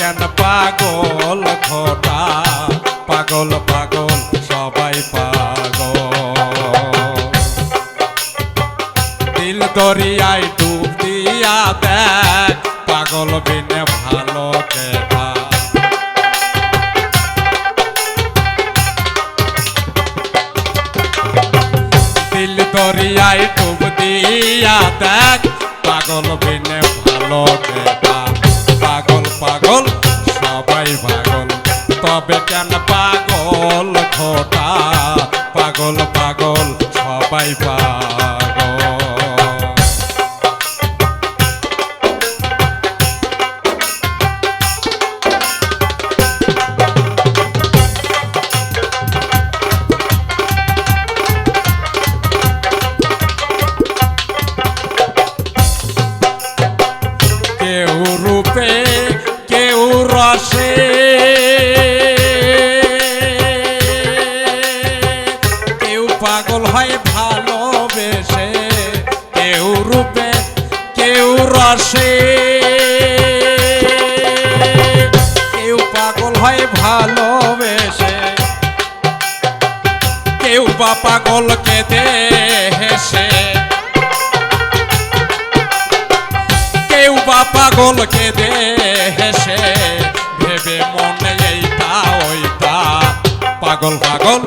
কেন পাগল ঘটা, পাগল পাগল, সবাই পাগল। দিল দরিয়ায় ডুব দিয়া দেখ, পাগল বিনে ভালো কেটা দিল দরিয়ায় ডুব দিয়া দেখ, পাগল বিনে ভালো কেটা তবে কেন পাগল খোটা? পাগল পাগল সবাই কেউ রূপে কেউ রসে কেউ কেউ পাগল হয় ভালোবেসে, কেউ বা পাগল কেঁদে হেসে। কেউ বা পাগল কেঁদে হেসে, ভেবে মনে এইটা ওইটা। পাগল পাগল,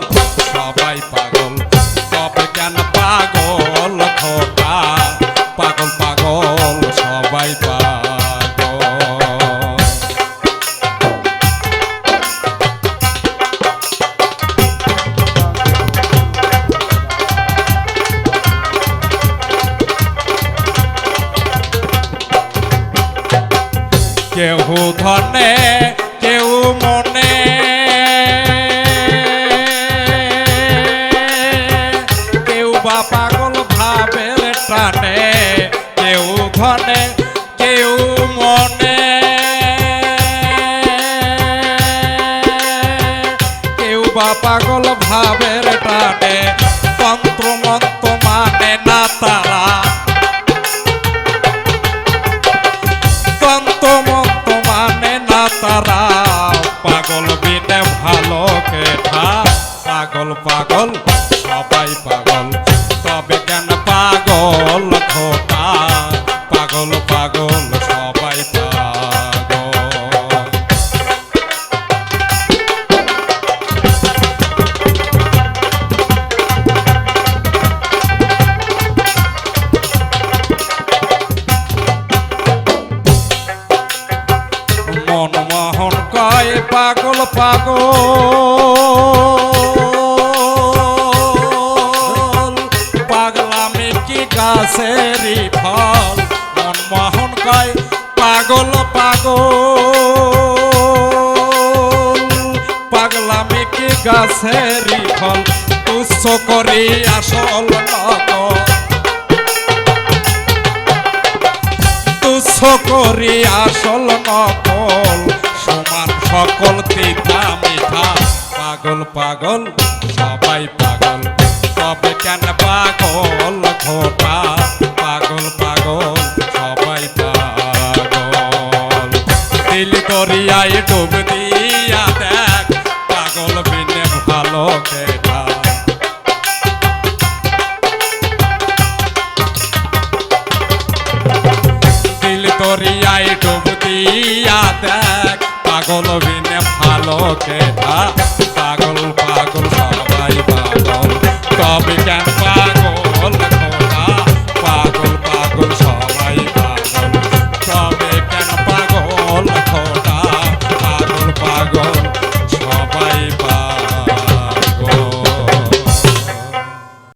সবাই পাগল। কেউ ধনে, কেউ মনে। কেউ বা পাগল ভাবের টানে, কেউ ধনে, কেউ মনে। কেউ বা পাগল ভাবের টানে তন্ত্র মন্ত্র মানে না তারা। বিনে ভালো কেঠা। পাগল পাগল সবাই পাগল। পাগল পাগল। পাগলামি কি গাছেরই ফল? মনমোহন কয় পাগল পাগল। পাগলামি কি গাছেরই ফল? তুচ্ছ করি আসল নগর। তুচ্ছ করি আসল নকল সকল তিতা মিঠা পাগল পাগল, সবাই পাগল। তবে কেন পাগল ঘটা? পাগল পাগল, সবাই পাগল। দিল দরিয়ায় ডুব দিয়া দেখ, পাগল বিনে ভালো দিল দরিয়ায় ডুব দিয়া দেখ পাগল বিনে ভালো কেটা